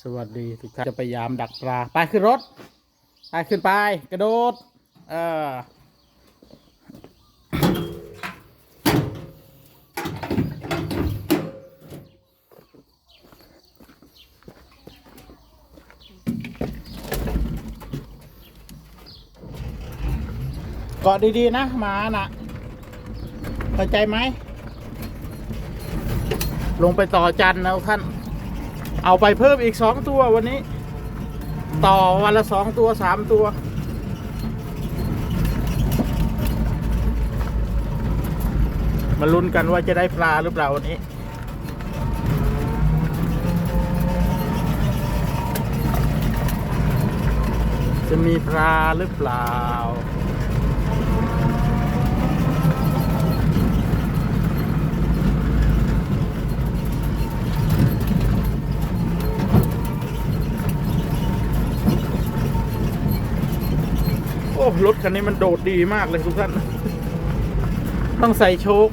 สวัสดีทุกท่านจะพยายามดักปลาไปขึ้นรถไปขึ้นไป กระโดด เออเกาะดีๆนะหมาน่ะเข้าใจไหมลงไปต่อจันนะท่าน เอาไปเพิ่มอีกสองตัววันนี้ ต่อวันละสองตัวสามตัว มาลุ้นกันว่าจะได้ปลาหรือเปล่าวันนี้จะมีปลาหรือเปล่า รถคันนี้มันโดดดีมากเลยทุกท่าน ต้องใส่โชค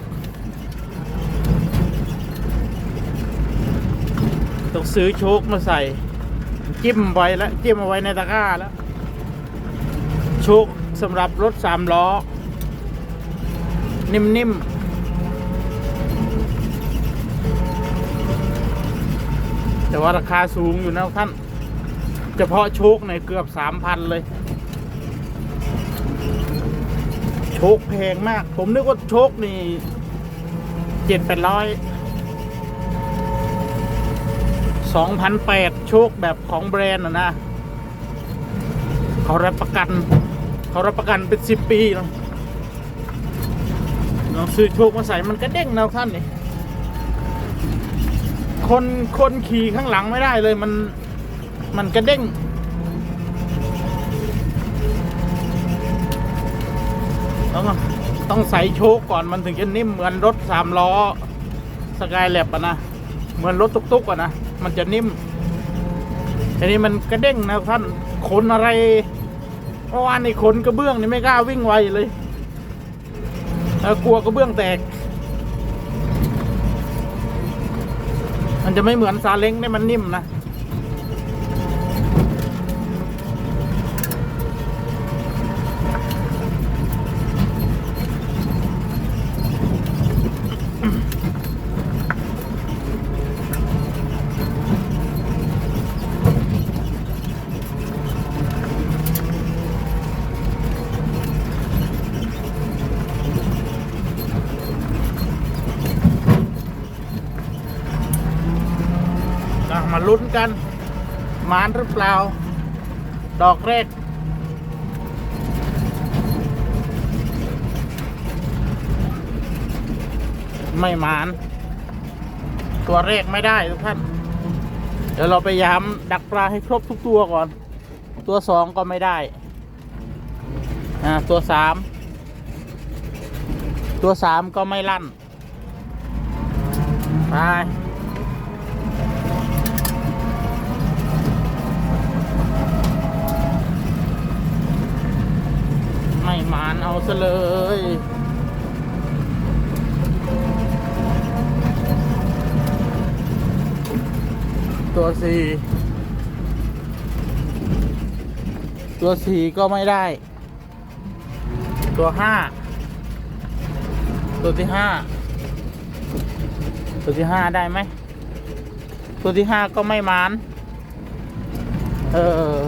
ต้องซื้อโชคมาใส่ จิ้มไว้แล้วจิ้มเอาไว้ในตะกร้าแล้ว โชคสำหรับรถสามล้อ นิ่มๆแต่ว่าราคาสูงอยู่นะท่าน เฉพาะโชคในเกือบสามพันเลย โชคแพงมาก ผมนึกว่าโชคนี่เจ็ดแปดร้อยสองพันแปดโชคแบบของแบรนด์นะนะเขารับประกันเขารับประกันเป็นสิบปีเนอะลองซื้อโชคมาใส่มันก็เด้งนะท่านนี่คนคนขี่ข้างหลังไม่ได้เลยมันมันกระเด้ง ต้องใส่โชคก่อนมันถึงจะนิ่มเหมือนรถสามล้อสกายแลบอะนะ เหมือนรถตุกๆอะนะ มันจะนิ่มทีนี้มันกระเด้งนะท่านขนอะไรเมื่อวาในขนกระเบื้องนี่ไม่กล้าวิ่งไวเลยแล้วกลัวกระเบื้องแตก มันจะไม่เหมือนซาเล้งเนี่ยมันนิ่มนะ มาลุ้นกันหมานหรือเปล่า ดอกแรก ไม่หมาน ตัวแรกไม่ได้ทุกท่าน เดี๋ยวเราไปย้ำดักปลาให้ครบทุกตัวก่อน ตัวสองก็ไม่ได้ อ่า ตัวสาม ตัวสามก็ไม่ลั่น ไป ซะเลยตัวสี่ตัวสี่ก็ไม่ได้ ตัวห้าตัวที่ห้าตัวที่ห้าได้ไหมตัวที่ห้าก็ไม่มาน เออ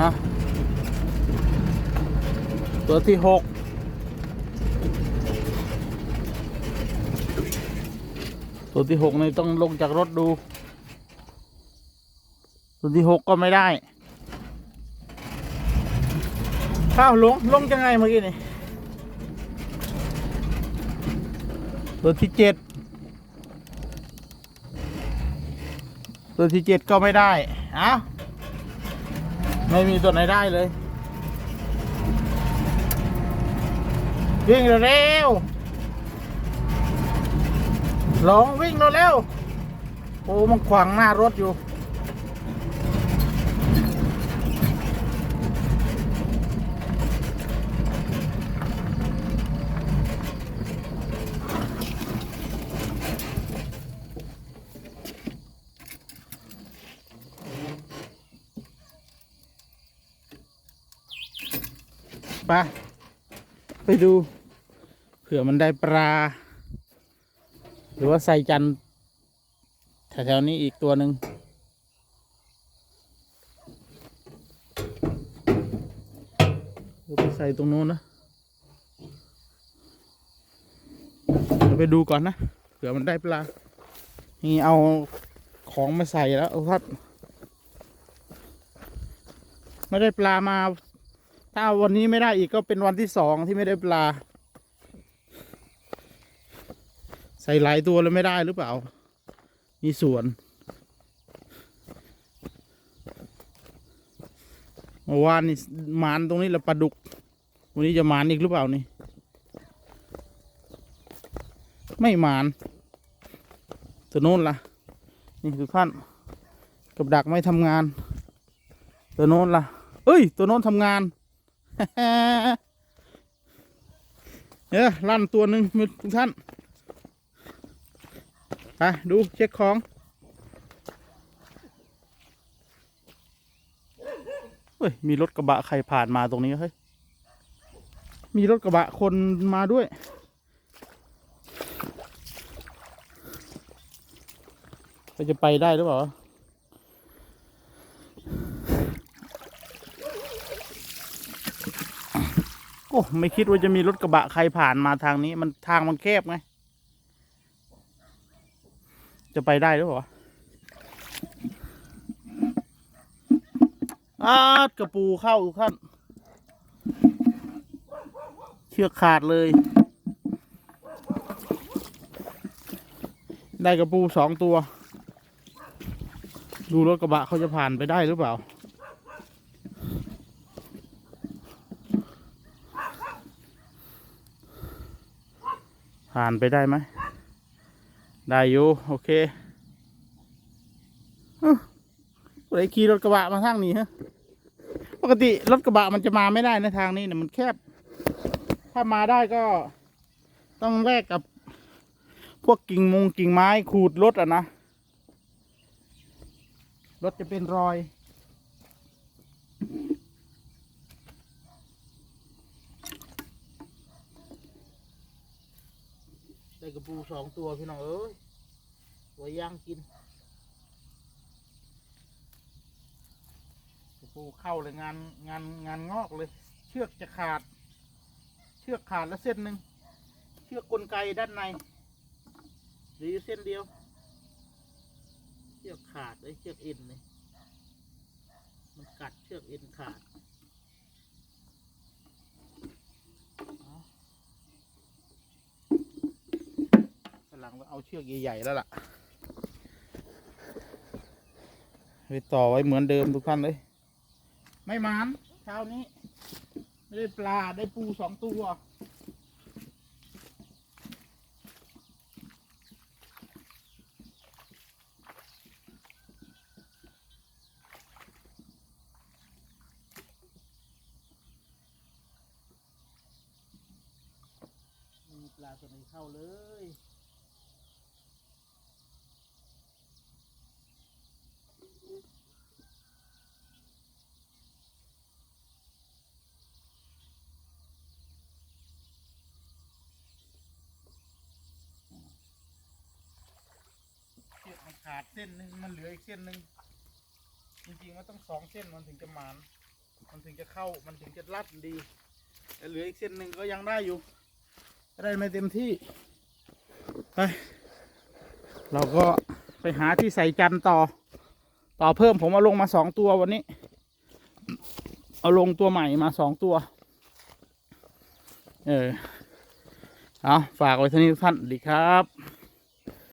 ฮะ ตัวที่หกตัวที่หกนี่ต้องลงจากรถดู ตัวที่หกก็ไม่ได้ข้าวลง ลงยังไงเมื่อกี้นี่ตัวที่เจ็ดตัวที่เจ็ดก็ไม่ได้เอ้าไม่มีตัวไหนได้เลย วิ่งเร็วลองวิ่งเร็วโอ้มันขวางหน้ารถอยู่ ไป ไปดู เผื่อมันได้ปลา หรือว่าใส่จันแถวๆนี้อีกตัวหนึ่งเดี๋ยวไปใส่ตรงโน้นนะเดี๋ยวไปดูก่อนนะเผื่อมันได้ปลา นี่เอาของมาใส่แล้วครับ ไม่ได้ปลามา ถ้าวันนี้ไม่ได้อีกก็เป็นวันที่สองที่ไม่ได้ปลา ใส่หลายตัวแล้วไม่ได้หรือเปล่า มีส่วนเมื่อวานนี่หมานตรงนี้แหละปลาดุก วันนี้จะหมานอีกหรือเปล่านี่ ไม่หมานตัวโน้นล่ะ นี่คือขั้นกับดักไม่ทำงาน ตัวโน้นล่ะ เอ้ย ตัวโน้นทำงานเออลั่นตัวหนึ่งมีทุกท่าน ไปดูเช็คของเฮ้ยมีรถกระบะใครผ่านมาตรงนี้เฮ้ยมีรถกระบะคนมาด้วยก็จะไปได้หรือเปล่าโอ้ไม่คิดว่าจะมีรถกระบะใครผ่านมาทางนี้ มันทางมันแคบไง จะไปได้หรือเปล่าอาดกระปูเข้าทุกท่านเชือกขาดเลย ได้กระปูสองตัว ดูรถกระบะเขาจะผ่านไปได้หรือเปล่า ผ่านไปได้ไหม ได้อยู่โอเคอะไรขี่รถกระบะมาทางนี้ฮะปกติรถกระบะมันจะมาไม่ได้ในทางนี้เนี่ยมันแคบ ถ้ามาได้ก็ต้องแลกกับ พวกกิ่งมงกิ่งไม้ขูดรถอะนะรถจะเป็นรอย กระปูสองตัวพี่น้องเอ้ยไว้ย่างกินกระปูเข้าเลยงานงานงานงอกเลย เชือกจะขาด เชือกขาดแล้วเส้นหนึ่งเชือกกลไกด้านในหรือเส้นเดียว เชือกขาดเลยเชือกเอ็นเลยมันกัดเชือกเอ็นขาดเอากำ ลังเอาเชือกใหญ่ๆแล้วล่ะไปต่อไว้เหมือนเดิมทุกท่านเลย ไม่มานเช้านี้ได้ปลาได้ปูสองตัวมีปลาตัวไหนเข้าเลย เชือกมัน ขาดเส้นหนึ่งมันเหลืออีกเส้นหนึ่งจริงๆมันต้องสองเส้นมันถึงจะหมาน มันถึงจะเข้ามันถึงจะรัดดี แต่เหลืออีกเส้นหนึ่งก็ยังได้อยู่ได้ไม่เต็มที่ไปเราก็ไปหาที่ใส่จันต่อ ต่อเพิ่มผมเอาลงมาสองตัววันนี้ เอาลงตัวใหม่มาสองตัว เออเอาฝากไว้เท่านี้ทุกท่านดีครับ